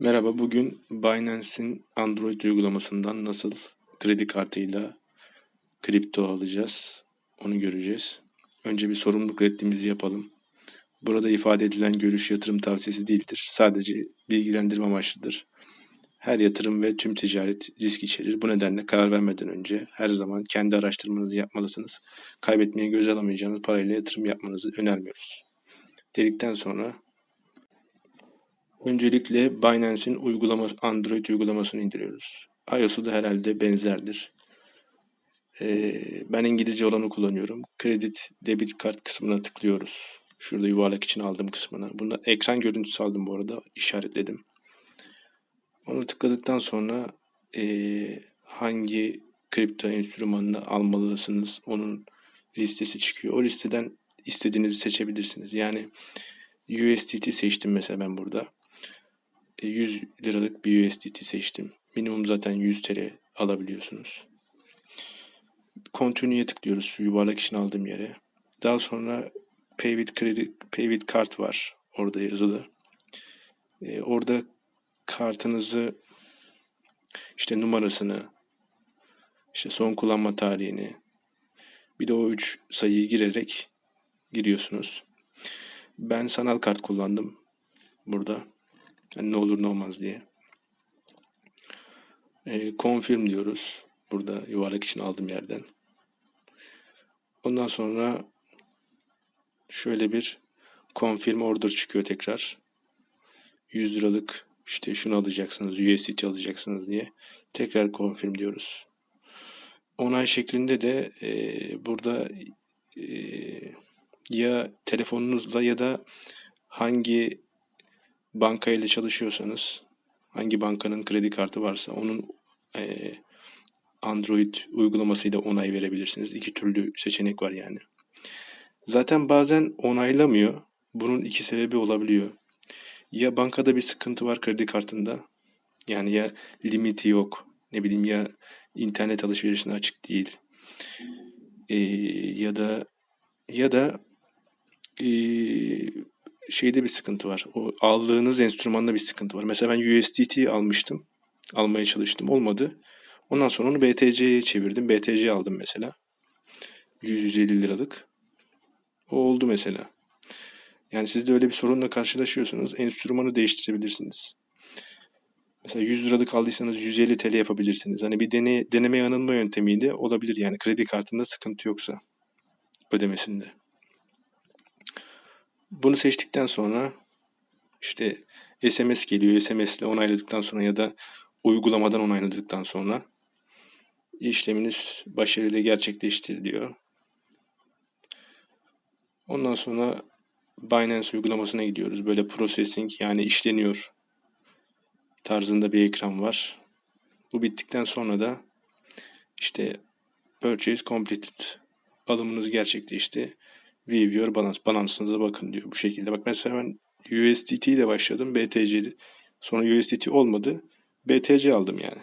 Merhaba, bugün Binance'in Android uygulamasından nasıl kredi kartıyla kripto alacağız, onu göreceğiz. Önce bir sorumluluk reddimizi yapalım. Burada ifade edilen görüş yatırım tavsiyesi değildir. Sadece bilgilendirme amaçlıdır. Her yatırım ve tüm ticaret risk içerir. Bu nedenle karar vermeden önce her zaman kendi araştırmanızı yapmalısınız. Kaybetmeye göz alamayacağınız parayla yatırım yapmanızı önermiyoruz. Dedikten sonra Öncelikle Binance'in uygulama, Android uygulamasını indiriyoruz. iOS'u da herhalde benzerdir. Ee, ben İngilizce olanı kullanıyorum. Kredi, debit kart kısmına tıklıyoruz. Şurada yuvarlak için aldığım kısmına. Bunda ekran görüntüsü aldım bu arada. işaretledim. Onu tıkladıktan sonra ee, hangi kripto enstrümanını almalısınız onun listesi çıkıyor. O listeden istediğinizi seçebilirsiniz. Yani USDT seçtim mesela ben burada. 100 e, liralık bir USDT seçtim. Minimum zaten 100 TL alabiliyorsunuz. Continue'ye tıklıyoruz şu yuvarlak için aldığım yere. Daha sonra Pay with Credit, Pay with Card var orada yazılı. Ee, orada kartınızı işte numarasını işte son kullanma tarihini bir de o üç sayıyı girerek giriyorsunuz. Ben sanal kart kullandım burada. Yani ne olur ne olmaz diye. E, confirm diyoruz. Burada yuvarlak için aldığım yerden. Ondan sonra şöyle bir confirm order çıkıyor tekrar. 100 liralık işte şunu alacaksınız, USDT alacaksınız diye tekrar confirm diyoruz. Onay şeklinde de e, burada e, ya telefonunuzla ya da hangi banka ile çalışıyorsanız hangi bankanın kredi kartı varsa onun e, Android uygulamasıyla onay verebilirsiniz. İki türlü seçenek var yani. Zaten bazen onaylamıyor. Bunun iki sebebi olabiliyor. Ya bankada bir sıkıntı var kredi kartında. Yani ya limiti yok. Ne bileyim ya internet alışverişine açık değil. Ee, ya da ya da e, şeyde bir sıkıntı var. O aldığınız enstrümanda bir sıkıntı var. Mesela ben USDT almıştım. Almaya çalıştım. Olmadı. Ondan sonra onu BTC'ye çevirdim. BTC aldım mesela. 150 liralık. O oldu mesela. Yani siz de öyle bir sorunla karşılaşıyorsunuz. Enstrümanı değiştirebilirsiniz. Mesela 100 liralık aldıysanız 150 TL yapabilirsiniz. Hani bir dene, deneme yanılma yöntemiyle olabilir yani kredi kartında sıkıntı yoksa ödemesinde. Bunu seçtikten sonra işte SMS geliyor. SMS ile onayladıktan sonra ya da uygulamadan onayladıktan sonra işleminiz başarıyla gerçekleştiriliyor. Ondan sonra Binance uygulamasına gidiyoruz. Böyle processing yani işleniyor tarzında bir ekran var. Bu bittikten sonra da işte purchase completed alımınız gerçekleşti. View your balance. Balansınıza bakın diyor bu şekilde. Bak mesela ben USDT ile başladım. BTC sonra USDT olmadı. BTC aldım yani.